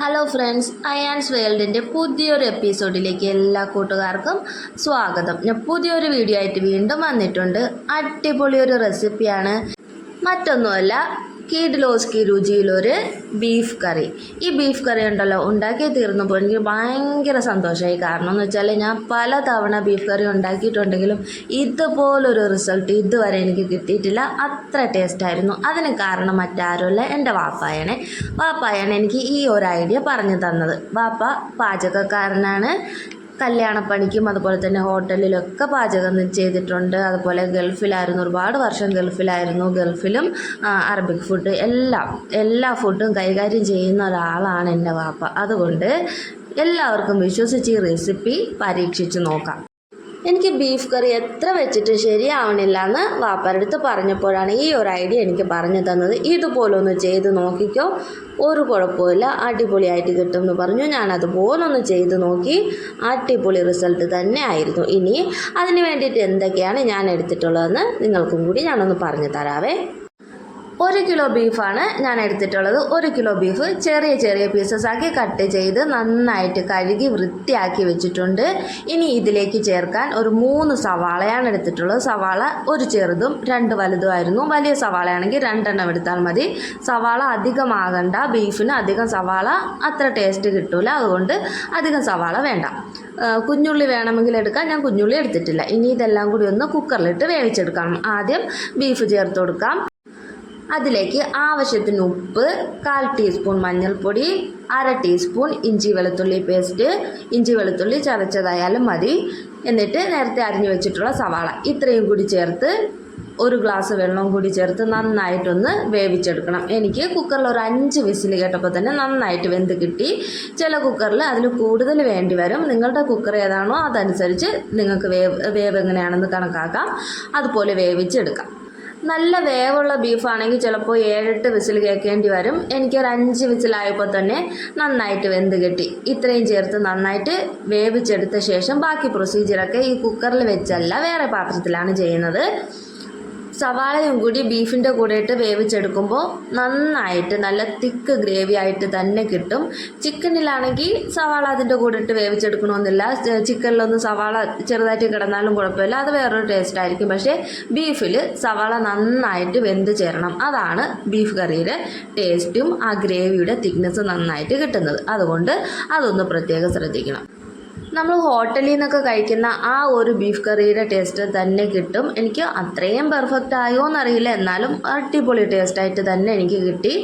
Hello friends Ayan's വേൾഡിന്റെ പുതിയൊരു എപ്പിസോഡിലേക്ക് എല്ലാ കൂട്ടുകാർക്കും സ്വാഗതം. ഞാൻ പുതിയൊരു വീഡിയോ ആയിട്ട് വീണ്ടും വന്നിട്ടുണ്ട്. അടിപൊളി ഒരു റെസിപ്പിയാണ് മറ്റൊന്നുമല്ല കീഡിലോസ്കി രുചിയിലൊരു ബീഫ് കറി. ഈ ബീഫ് കറി ഉണ്ടല്ലോ ഉണ്ടാക്കി തീർന്നപ്പോൾ എനിക്ക് ഭയങ്കര സന്തോഷമായി. കാരണം എന്ന് വെച്ചാൽ ഞാൻ പല തവണ ബീഫ് കറി ഉണ്ടാക്കിയിട്ടുണ്ടെങ്കിലും ഇതുപോലൊരു റിസൾട്ട് ഇതുവരെ എനിക്ക് കിട്ടിയിട്ടില്ല. അത്ര ടേസ്റ്റായിരുന്നു അതിന് കാരണം മറ്റാരുമല്ല എന്റെ വാപ്പായാണ്. വാപ്പായാണ് എനിക്ക് ഈ ഒരു ഐഡിയ പറഞ്ഞു തന്നത്. വാപ്പ പാചകക്കാരനാണ്. കല്യാണപ്പണിക്കും അതുപോലെ തന്നെ ഹോട്ടലിലൊക്കെ പാചകം ചെയ്തിട്ടുണ്ട്. അതുപോലെ ഗൾഫിലായിരുന്നു ഒരുപാട് വർഷം ഗൾഫിലായിരുന്നു. ഗൾഫിലും അറബിക് ഫുഡ് എല്ലാം എല്ലാ ഫുഡും കൈകാര്യം ചെയ്യുന്ന ഒരാളാണ് എന്റെ വാപ്പ. അതുകൊണ്ട് എല്ലാവർക്കും വിശ്വസിച്ച് ഈ റെസിപ്പി പരീക്ഷിച്ച് നോക്കാം. എനിക്ക് ബീഫ് കറി എത്ര വെച്ചിട്ട് ശരിയാവണില്ല എന്ന് വാപ്പരടുത്ത് പറഞ്ഞപ്പോഴാണ് ഈ ഒരു ഐഡിയ എനിക്ക് പറഞ്ഞു തന്നത്. ഇതുപോലൊന്ന് ചെയ്ത് നോക്കിക്കോ. ഒരു കുഴപ്പമില്ല അടിപൊളിയായിട്ട് കിട്ടും എന്ന് പറഞ്ഞു. ഒന്ന് ചെയ്ത് നോക്കി അടിപൊളി റിസൾട്ട് തന്നെ ആയിരുന്നു. ഇനി അതിന് വേണ്ടിയിട്ട് എന്തൊക്കെയാണ് ഞാൻ എടുത്തിട്ടുള്ളതെന്ന് നിങ്ങൾക്കും കൂടി ഞാനൊന്ന് പറഞ്ഞു തരാവേ. ഒരു കിലോ ബീഫാണ് ഞാൻ എടുത്തിട്ടുള്ളത്. ഒരു കിലോ ബീഫ് ചെറിയ ചെറിയ പീസസ് ആക്കി കട്ട് ചെയ്ത് നന്നായിട്ട് കഴുകി വൃത്തിയാക്കി വെച്ചിട്ടുണ്ട്. ഇനി ഇതിലേക്ക് ചേർക്കാൻ ഒരു മൂന്ന് സവാളയാണ് എടുത്തിട്ടുള്ളത്. സവാള ഒരു ചെറുതും രണ്ട് വലുതുമായിരുന്നു വലിയ സവാളയാണെങ്കിൽ രണ്ടെണ്ണം എടുത്താൽ മതി. സവാള അധികമാകണ്ട. ബീഫിന് അധികം സവാള അത്ര ടേസ്റ്റ് കിട്ടില്ല അതുകൊണ്ട് അധികം സവാള വേണ്ട. കുഞ്ഞുള്ളി വേണമെങ്കിൽ എടുക്കാം. ഞാൻ കുഞ്ഞുള്ളി എടുത്തിട്ടില്ല. ഇനി ഇതെല്ലാം കൂടി ഒന്ന് കുക്കറിലിട്ട് വേവിച്ചെടുക്കണം ആദ്യം ബീഫ് ചേർത്ത് കൊടുക്കാം. അതിലേക്ക് ആവശ്യത്തിന് ഉപ്പ് കാൽ ടീസ്പൂൺ മഞ്ഞൾപ്പൊടി അര ടീസ്പൂൺ ഇഞ്ചി വെളുത്തുള്ളി പേസ്റ്റ് ഇഞ്ചി വെളുത്തുള്ളി ചതച്ചതായാലും മതി. എന്നിട്ട് നേരത്തെ അരിഞ്ഞു വെച്ചിട്ടുള്ള സവാള. ഇത്രയും കൂടി ചേർത്ത് ഒരു ഗ്ലാസ് വെള്ളവും കൂടി ചേർത്ത് നന്നായിട്ടൊന്ന് വേവിച്ചെടുക്കണം. എനിക്ക് കുക്കറിൽ ഒരു അഞ്ച് വിസിൽ കേട്ടപ്പോൾ തന്നെ നന്നായിട്ട് വെന്ത് കിട്ടി. ചില കുക്കറിൽ അതിന് കൂടുതൽ വേണ്ടി വരും. നിങ്ങളുടെ കുക്കർ ഏതാണോ അതനുസരിച്ച് നിങ്ങൾക്ക് വേവ് വേവ് എങ്ങനെയാണെന്ന് കണക്കാക്കാം. അതുപോലെ വേവിച്ചെടുക്കാം. നല്ല വേവുള്ള ബീഫാണെങ്കിൽ ചിലപ്പോൾ ഏഴെട്ട് വിസിൽ കേൾക്കേണ്ടി വരും. എനിക്കൊരു അഞ്ച് വിസിലായപ്പോൾ തന്നെ നന്നായിട്ട് വെന്ത് കിട്ടി. ഇത്രയും ചേർത്ത് നന്നായിട്ട് വേവിച്ചെടുത്ത ശേഷം ബാക്കി പ്രൊസീജിയറൊക്കെ ഈ കുക്കറിൽ വെച്ചല്ല വേറെ പാത്രത്തിലാണ് ചെയ്യുന്നത്. സവാളയും കൂടി ബീഫിന്റെ കൂടെ ഇട്ട് വേവിച്ചെടുക്കുമ്പോൾ നന്നായിട്ട് നല്ല തിക്ക് ഗ്രേവി ആയിട്ട് തന്നെ കിട്ടും. ചിക്കനിലാണെങ്കിൽ സവാള അതിന്റെ കൂടെ ഇട്ട് വേവിച്ചെടുക്കണമെന്നില്ല ചിക്കനിലൊന്നും സവാള ചെറുതായിട്ട് കിടന്നാലും കുഴപ്പമില്ല. അത് വേറൊരു ടേസ്റ്റ് ആയിരിക്കും. പക്ഷേ ബീഫിൽ സവാള നന്നായിട്ട് വെന്ത് ചേരണം. അതാണ് ബീഫ് കറിയുടെ ടേസ്റ്റും ആ ഗ്രേവിയുടെ തിക്നെസ്സും നന്നായിട്ട് കിട്ടുന്നത്. അതുകൊണ്ട് അതൊന്ന് പ്രത്യേകം ശ്രദ്ധിക്കണം. നമ്മൾ ഹോട്ടലിൽ നിന്നൊക്കെ കഴിക്കുന്ന ആ ഒരു ബീഫ് കറിയുടെ ടേസ്റ്റ് തന്നെ കിട്ടും. എനിക്ക് അത്രയും പെർഫെക്റ്റ് ആയോ എന്നറിയില്ല. എന്നാലും അടിപൊളി ടേസ്റ്റായിട്ട് തന്നെ എനിക്ക് കിട്ടി.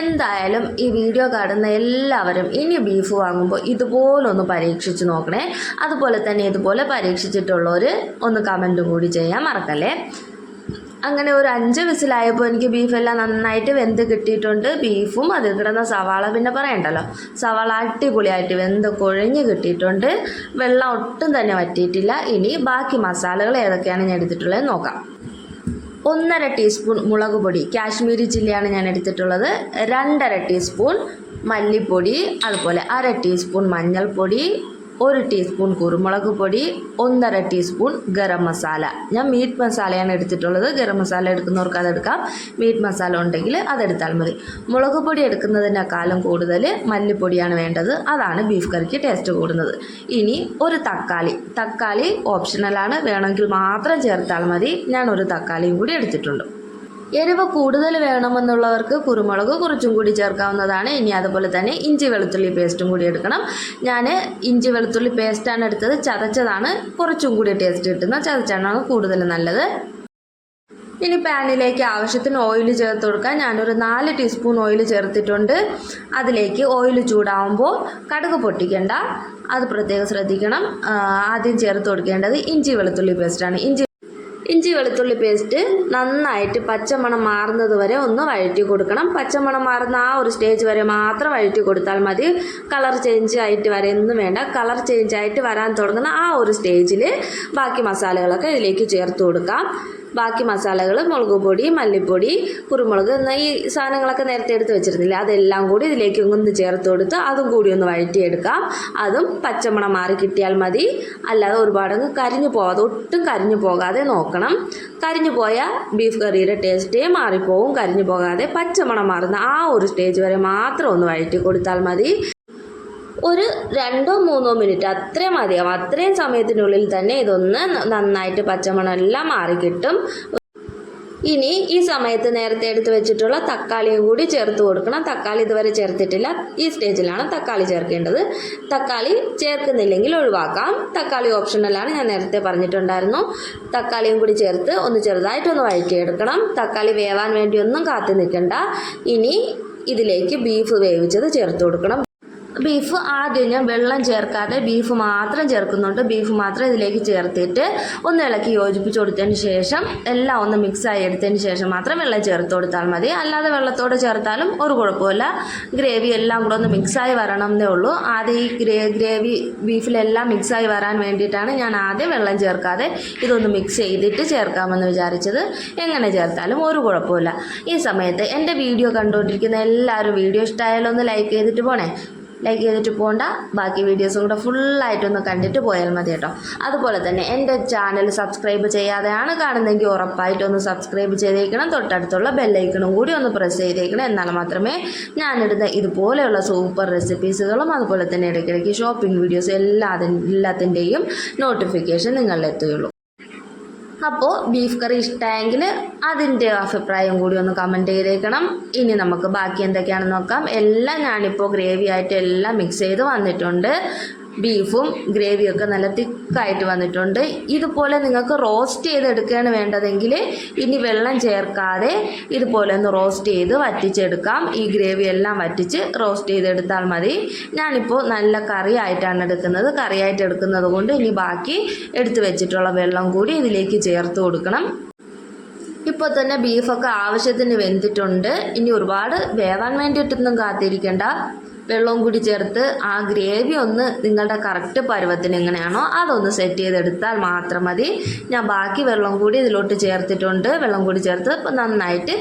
എന്തായാലും ഈ വീഡിയോ കാണുന്ന എല്ലാവരും ഇനി ബീഫ് വാങ്ങുമ്പോൾ ഇതുപോലൊന്ന് പരീക്ഷിച്ച് നോക്കണേ. അതുപോലെ തന്നെ ഇതുപോലെ പരീക്ഷിച്ചിട്ടുള്ളവർ ഒന്ന് കമന്റ് കൂടി ചെയ്യാൻ മറക്കല്ലേ? അങ്ങനെ ഒരു അഞ്ച് വിസിലായപ്പോൾ എനിക്ക് ബീഫെല്ലാം നന്നായിട്ട് വെന്ത് കിട്ടിയിട്ടുണ്ട്. ബീഫും അതിൽ കിടന്ന സവാള പിന്നെ പറയണ്ടല്ലോ. സവാള അടിപൊളിയായിട്ട് വെന്ത് കുഴഞ്ഞ് കിട്ടിയിട്ടുണ്ട്. വെള്ളം ഒട്ടും തന്നെ വറ്റിയിട്ടില്ല. ഇനി ബാക്കി മസാലകൾ ഏതൊക്കെയാണ് ഞാൻ എടുത്തിട്ടുള്ളത് നോക്കാം. ഒന്നര ടീസ്പൂൺ മുളക് പൊടി. കാശ്മീരി ചില്ലിയാണ് ഞാൻ എടുത്തിട്ടുള്ളത്. രണ്ടര ടീസ്പൂൺ മല്ലിപ്പൊടി അതുപോലെ അര ടീസ്പൂൺ മഞ്ഞൾപ്പൊടി ഒരു ടീസ്പൂൺ കുരുമുളക് പൊടി ഒന്നര ടീസ്പൂൺ ഗരം മസാല. ഞാൻ മീറ്റ് മസാലയാണ് എടുത്തിട്ടുള്ളത്. ഗരം മസാല എടുക്കുന്നവർക്ക് അതെടുക്കാം മീറ്റ് മസാല ഉണ്ടെങ്കിൽ അതെടുത്താൽ മതി. മുളക് പൊടി എടുക്കുന്നതിനേക്കാളും കൂടുതൽ മല്ലിപ്പൊടിയാണ് വേണ്ടത്. അതാണ് ബീഫ് കറിക്ക് ടേസ്റ്റ് കൂടുന്നത്. ഇനി ഒരു തക്കാളി. തക്കാളി ഓപ്ഷണലാണ് വേണമെങ്കിൽ മാത്രം ചേർത്താൽ മതി. ഞാൻ ഒരു തക്കാളിയും കൂടി എടുത്തിട്ടുണ്ട്. എരിവ് കൂടുതൽ വേണമെന്നുള്ളവർക്ക് കുരുമുളക് കുറച്ചും കൂടി ചേർക്കാവുന്നതാണ്. ഇനി അതുപോലെ തന്നെ ഇഞ്ചി വെളുത്തുള്ളി പേസ്റ്റും കൂടി എടുക്കണം. ഞാൻ ഇഞ്ചി വെളുത്തുള്ളി പേസ്റ്റാണ് എടുത്തത്. ചതച്ചതാണ് കുറച്ചും കൂടി ടേസ്റ്റ് കിട്ടുന്നത്. ചതച്ചാണ് കൂടുതൽ നല്ലത്. ഇനി പാനിലേക്ക് ആവശ്യത്തിന് ഓയിൽ ചേർത്ത് കൊടുക്കാൻ ഞാനൊരു നാല് ടീസ്പൂൺ ഓയിൽ ചേർത്തിട്ടുണ്ട്. അതിലേക്ക് ഓയിൽ ചൂടാവുമ്പോൾ കടുക് പൊട്ടിക്കണ്ട. അത് പ്രത്യേകം ശ്രദ്ധിക്കണം. ആദ്യം ചേർത്ത് കൊടുക്കേണ്ടത് ഇഞ്ചി വെളുത്തുള്ളി പേസ്റ്റാണ് ഇഞ്ചി ഇഞ്ചി വെളുത്തുള്ളി പേസ്റ്റ് നന്നായിട്ട് പച്ചമണം മാറുന്നത് വരെ ഒന്ന് വഴറ്റി കൊടുക്കണം. പച്ചമണം മാറുന്ന ആ ഒരു സ്റ്റേജ് വരെ മാത്രം വഴറ്റി കൊടുത്താൽ മതി. കളർ ചേഞ്ച് ആയിട്ട് വരെയൊന്നും വേണ്ട. കളർ ചേഞ്ച് ആയിട്ട് വരാൻ തുടങ്ങുന്ന ആ ഒരു സ്റ്റേജിൽ ബാക്കി മസാലകളൊക്കെ ഇതിലേക്ക് ചേർത്ത് കൊടുക്കാം. ബാക്കി മസാലകൾ മുളക് പൊടി മല്ലിപ്പൊടി കുരുമുളക് എന്ന ഈ സാധനങ്ങളൊക്കെ നേരത്തെ എടുത്ത് വെച്ചിരുന്നില്ല? അതെല്ലാം കൂടി ഇതിലേക്ക് ഒന്ന് ചേർത്ത് കൊടുത്ത് അതും കൂടി ഒന്ന് വഴറ്റിയെടുക്കാം. അതും പച്ചമണം മാറി കിട്ടിയാൽ മതി. അല്ലാതെ ഒരുപാട് കരിഞ്ഞു പോകാതെ ഒട്ടും കരിഞ്ഞു പോകാതെ നോക്കണം. കരിഞ്ഞു പോയ ബീഫ് കറിയുടെ ടേസ്റ്റേ മാറിപ്പോവും. കരിഞ്ഞു പോകാതെ പച്ചമണം മാറുന്ന ആ ഒരു സ്റ്റേജ് വരെ മാത്രം ഒന്ന് വഴറ്റി കൊടുത്താൽ മതി. ഒരു രണ്ടോ മൂന്നോ മിനിറ്റ് അത്രയും മതിയാവും. അത്രയും സമയത്തിനുള്ളിൽ തന്നെ ഇതൊന്ന് നന്നായിട്ട് പച്ചമണം എല്ലാം മാറിക്കിട്ടും. ഇനി ഈ സമയത്ത് നേരത്തെ എടുത്ത് വെച്ചിട്ടുള്ള തക്കാളിയും കൂടി ചേർത്ത് കൊടുക്കണം. തക്കാളി ഇതുവരെ ചേർത്തിട്ടില്ല. ഈ സ്റ്റേജിലാണ് തക്കാളി ചേർക്കേണ്ടത്. തക്കാളി ചേർക്കുന്നില്ലെങ്കിൽ ഒഴിവാക്കാം. തക്കാളി ഓപ്ഷണലാണ് ഞാൻ നേരത്തെ പറഞ്ഞിട്ടുണ്ടായിരുന്നു. തക്കാളിയും കൂടി ചേർത്ത് ഒന്ന് ചെറുതായിട്ടൊന്ന് വഴറ്റിയെടുക്കണം. തക്കാളി വേവാൻ വേണ്ടി ഒന്നും കാത്തു നിൽക്കണ്ട. ഇനി ഇതിലേക്ക് ബീഫ് വേവിച്ചത് ചേർത്ത് കൊടുക്കണം. ബീഫ് ആദ്യം ഞാൻ വെള്ളം ചേർക്കാതെ ബീഫ് മാത്രം ചേർക്കുന്നുണ്ട്. ബീഫ് മാത്രം ഇതിലേക്ക് ചേർത്തിട്ട് ഒന്ന് ഇളക്കി യോജിപ്പിച്ച് കൊടുത്തതിന് ശേഷം എല്ലാം ഒന്ന് മിക്സ് ആയി എടുത്തതിന് ശേഷം മാത്രം വെള്ളം ചേർത്ത് കൊടുത്താൽ മതി. അല്ലാതെ വെള്ളത്തോടെ ചേർത്താലും ഒരു കുഴപ്പമില്ല ഗ്രേവി എല്ലാം കൂടെ ഒന്ന് മിക്സായി വരണം എന്നേ ഉള്ളൂ. ആദ്യം ഈ ഗ്രേ ഗ്രേവി ബീഫിലെല്ലാം മിക്സായി വരാൻ വേണ്ടിയിട്ടാണ് ഞാൻ ആദ്യം വെള്ളം ചേർക്കാതെ ഇതൊന്ന് മിക്സ് ചെയ്തിട്ട് ചേർക്കാമെന്ന് വിചാരിച്ചത്. എങ്ങനെ ചേർത്താലും ഒരു കുഴപ്പമില്ല ഈ സമയത്ത് എന്റെ വീഡിയോ കണ്ടുകൊണ്ടിരിക്കുന്ന എല്ലാവരും വീഡിയോ ഇഷ്ടമായാലും ഒന്ന് ലൈക്ക് ചെയ്തിട്ട് പോണേ. ലൈക്ക് ചെയ്തിട്ട് പോകണ്ട ബാക്കി വീഡിയോസും കൂടെ ഫുള്ളായിട്ടൊന്ന് കണ്ടിട്ട് പോയാൽ മതി കേട്ടോ. അതുപോലെ തന്നെ എന്റെ ചാനൽ സബ്സ്ക്രൈബ് ചെയ്യാതെയാണ് കാണുന്നതെങ്കിൽ ഉറപ്പായിട്ടൊന്ന് സബ്സ്ക്രൈബ് ചെയ്തേക്കണം. തൊട്ടടുത്തുള്ള ബെല്ലൈക്കണും കൂടി ഒന്ന് പ്രസ് ചെയ്തേക്കണം. എന്നാൽ മാത്രമേ ഞാനിടുന്ന ഇതുപോലെയുള്ള സൂപ്പർ റെസിപ്പീസുകളും അതുപോലെ തന്നെ ഇടയ്ക്കിടയ്ക്ക് ഷോപ്പിംഗ് വീഡിയോസും എല്ലാ എല്ലാത്തിന്റെയും നോട്ടിഫിക്കേഷൻ നിങ്ങളിലെത്തുകയുള്ളൂ. അപ്പോൾ ബീഫ് കറി ഇഷ്ടമായെങ്കിൽ അതിന്റെ അഭിപ്രായം കൂടി ഒന്ന് കമന്റ് ചെയ്തേക്കണം. ഇനി നമുക്ക് ബാക്കി എന്തൊക്കെയാണെന്ന് നോക്കാം. എല്ലാം ഞാനിപ്പോൾ ഗ്രേവി ആയിട്ട് എല്ലാം മിക്സ് ചെയ്ത് വന്നിട്ടുണ്ട്. ബീഫും ഗ്രേവിയൊക്കെ നല്ല തിക്കായിട്ട് വന്നിട്ടുണ്ട്. ഇതുപോലെ നിങ്ങൾക്ക് റോസ്റ്റ് ചെയ്തെടുക്കുകയാണ് വേണ്ടതെങ്കിൽ ഇനി വെള്ളം ചേർക്കാതെ ഇതുപോലെ ഒന്ന് റോസ്റ്റ് ചെയ്ത് വറ്റിച്ചെടുക്കാം. ഈ ഗ്രേവി എല്ലാം വറ്റിച്ച് റോസ്റ്റ് ചെയ്തെടുത്താൽ മതി. ഞാനിപ്പോൾ നല്ല കറി ആയിട്ടാണ് എടുക്കുന്നത്. കറിയായിട്ട് എടുക്കുന്നത് കൊണ്ട് ഇനി ബാക്കി എടുത്തു വെച്ചിട്ടുള്ള വെള്ളം കൂടി ഇതിലേക്ക് ചേർത്ത് കൊടുക്കണം. ഇപ്പോൾ തന്നെ ബീഫൊക്കെ ആവശ്യത്തിന് വെന്തിട്ടുണ്ട്. ഇനി ഒരുപാട് വേവാൻ വേണ്ടിയിട്ടൊന്നും കാത്തിരിക്കേണ്ട. വെള്ളവും കൂടി ചേർത്ത് ആ ഗ്രേവി ഒന്ന് നിങ്ങളുടെ കറക്റ്റ് പരുവത്തിന് എങ്ങനെയാണോ അതൊന്ന് സെറ്റ് ചെയ്തെടുത്താൽ മാത്രം മതി. ഞാൻ ബാക്കി വെള്ളം കൂടി ഇതിലോട്ട് ചേർത്തിട്ടുണ്ട്. വെള്ളം കൂടി ചേർത്ത് നന്നായിട്ട്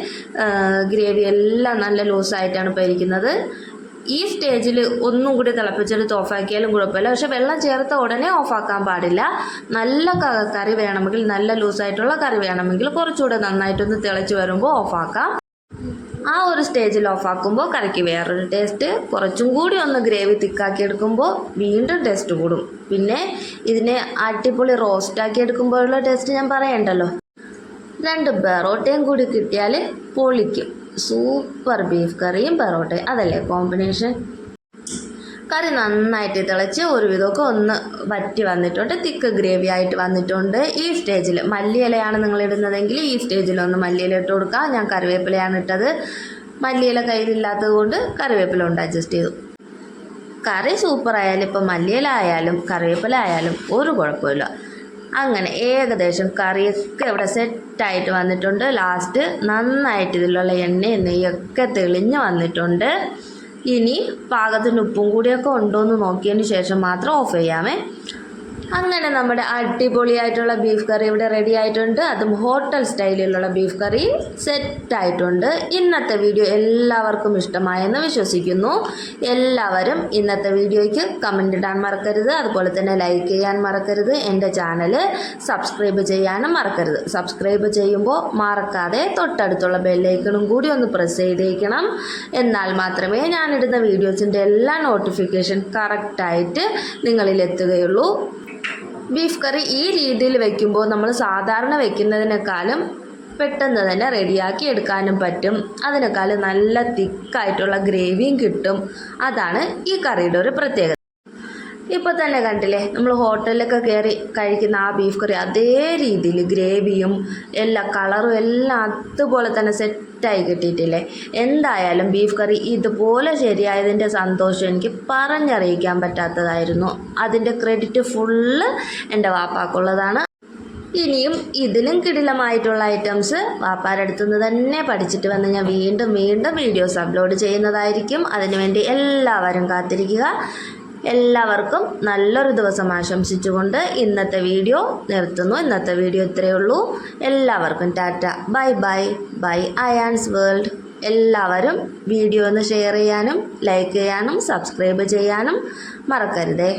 ഗ്രേവി എല്ലാം നല്ല ലൂസായിട്ടാണ് ഇപ്പോൾ ഇരിക്കുന്നത്. ഈ സ്റ്റേജിൽ ഒന്നും കൂടി തിളപ്പിച്ചെടുത്ത് ഓഫാക്കിയാലും കുഴപ്പമില്ല. പക്ഷെ വെള്ളം ചേർത്ത ഉടനെ ഓഫാക്കാൻ പാടില്ല. നല്ല കറി വേണമെങ്കിൽ നല്ല ലൂസായിട്ടുള്ള കറി വേണമെങ്കിൽ കുറച്ചുകൂടെ നന്നായിട്ടൊന്ന് തിളച്ച് വരുമ്പോൾ ഓഫാക്കാം ആ ഒരു സ്റ്റേജിൽ ഓഫാക്കുമ്പോൾ കറിക്ക് വേറൊരു ടേസ്റ്റ് കുറച്ചും കൂടി ഒന്ന് ഗ്രേവി തിക്കാക്കി എടുക്കുമ്പോൾ വീണ്ടും ടേസ്റ്റ് കൂടും. പിന്നെ ഇതിനെ അടിപൊളി റോസ്റ്റാക്കി എടുക്കുമ്പോഴുള്ള ടേസ്റ്റ് ഞാൻ പറയണ്ടല്ലോ? രണ്ട് ബെറോട്ടയും കൂടി കിട്ടിയാൽ പൊളിക്കും. സൂപ്പർ ബീഫ് കറിയും ബെറോട്ടയും അതല്ലേ കോമ്പിനേഷൻ കറി നന്നായിട്ട് തിളച്ച് ഒരുവിധമൊക്കെ ഒന്ന് വറ്റി വന്നിട്ടുണ്ട്. തിക്ക് ഗ്രേവി ആയിട്ട് വന്നിട്ടുണ്ട്. ഈ സ്റ്റേജിൽ മല്ലിയിലയാണ് നിങ്ങൾ ഇടുന്നതെങ്കിൽ ഈ സ്റ്റേജിൽ ഒന്ന് മല്ലിയില ഇട്ട് കൊടുക്കുക. ഞാൻ കറിവേപ്പിലയാണ് ഇട്ടത്. മല്ലിയില കയ്യിലില്ലാത്തത് കൊണ്ട് കറിവേപ്പില കൊണ്ട് അഡ്ജസ്റ്റ് ചെയ്തു. കറി സൂപ്പർ ആയാലും ഇപ്പം മല്ലിയില ആയാലും കറിവേപ്പില ആയാലും ഒരു കുഴപ്പമില്ല. അങ്ങനെ ഏകദേശം കറിയൊക്കെ ഇവിടെ സെറ്റായിട്ട് വന്നിട്ടുണ്ട്. ലാസ്റ്റ് നന്നായിട്ട് ഇതിലുള്ള എണ്ണയും നെയ്യൊക്കെ തെളിഞ്ഞ് വന്നിട്ടുണ്ട്. ഇനി പാകത്തിന് ഉപ്പും കൂടിയൊക്കെ ഉണ്ടോ എന്ന് നോക്കിയതിന് ശേഷം മാത്രം ഓഫ് ചെയ്യാമേ. അങ്ങനെ നമ്മുടെ അടിപൊളിയായിട്ടുള്ള ബീഫ് കറി ഇവിടെ റെഡി ആയിട്ടുണ്ട്. അതും ഹോട്ടൽ സ്റ്റൈലിലുള്ള ബീഫ് കറി സെറ്റ് ആയിട്ടുണ്ട്. ഇന്നത്തെ വീഡിയോ എല്ലാവർക്കും ഇഷ്ടമായെന്ന് വിശ്വസിക്കുന്നു. എല്ലാവരും ഇന്നത്തെ വീഡിയോയ്ക്ക് കമന്റ് ഇടാൻ മറക്കരുത്. അതുപോലെ തന്നെ ലൈക്ക് ചെയ്യാൻ മറക്കരുത്. എന്റെ ചാനൽ സബ്സ്ക്രൈബ് ചെയ്യാനും മറക്കരുത്. സബ്സ്ക്രൈബ് ചെയ്യുമ്പോൾ മറക്കാതെ തൊട്ടടുത്തുള്ള ബെല്ലൈക്കണും കൂടി ഒന്ന് പ്രസ് ചെയ്തേക്കണം. എന്നാൽ മാത്രമേ ഞാനിടുന്ന വീഡിയോസിന്റെ എല്ലാ നോട്ടിഫിക്കേഷൻ കറക്റ്റായിട്ട് നിങ്ങളിൽ എത്തുകയുള്ളൂ ബീഫ് കറി ഈ രീതിയിൽ വെക്കുമ്പോൾ നമ്മൾ സാധാരണ വെക്കുന്നതിനേക്കാളും പെട്ടെന്ന് തന്നെ റെഡിയാക്കി എടുക്കാനും പറ്റും. അതിനേക്കാളും നല്ല തിക്കായിട്ടുള്ള ഗ്രേവിയും കിട്ടും. അതാണ് ഈ കറിയുടെ ഒരു പ്രത്യേകത. ഇപ്പോൾ തന്നെ കണ്ടില്ലേ നമ്മൾ ഹോട്ടലിലൊക്കെ കയറി കഴിക്കുന്ന ആ ബീഫ് കറി അതേ രീതിയിൽ ഗ്രേവിയും എല്ലാ കളറും എല്ലാം അതുപോലെ തന്നെ സെറ്റായി കിട്ടിയിട്ടില്ലേ. എന്തായാലും ബീഫ് കറി ഇതുപോലെ ശരിയായതിന്റെ സന്തോഷം എനിക്ക് പറഞ്ഞറിയിക്കാൻ പറ്റാത്തതായിരുന്നു. അതിന്റെ ക്രെഡിറ്റ് ഫുള്ള് എന്റെ വാപ്പാക്കുള്ളതാണ്. ഇനിയും ഇതിലും കിടിലമായിട്ടുള്ള ഐറ്റംസ് വാപ്പാരുടെ അടുത്തുനിന്ന് തന്നെ പഠിച്ചിട്ട് വന്ന് ഞാൻ വീണ്ടും വീണ്ടും വീഡിയോസ് അപ്ലോഡ് ചെയ്യുന്നതായിരിക്കും. അതിനുവേണ്ടി എല്ലാവരും കാത്തിരിക്കുക. എല്ലാവർക്കും നല്ലൊരു ദിവസം ആശംസിച്ചുകൊണ്ട് ഇന്നത്തെ വീഡിയോ നിർത്തുന്നു. ഇന്നത്തെ വീഡിയോ ഇത്രയേ ഉള്ളൂ. എല്ലാവർക്കും tata. Bye bye. Bye Ayaans world. എല്ലാവരും വീഡിയോ ഒന്ന് ഷെയർ ചെയ്യാനും ലൈക്ക് ചെയ്യാനും സബ്സ്ക്രൈബ് ചെയ്യാനും മറക്കരുതേ.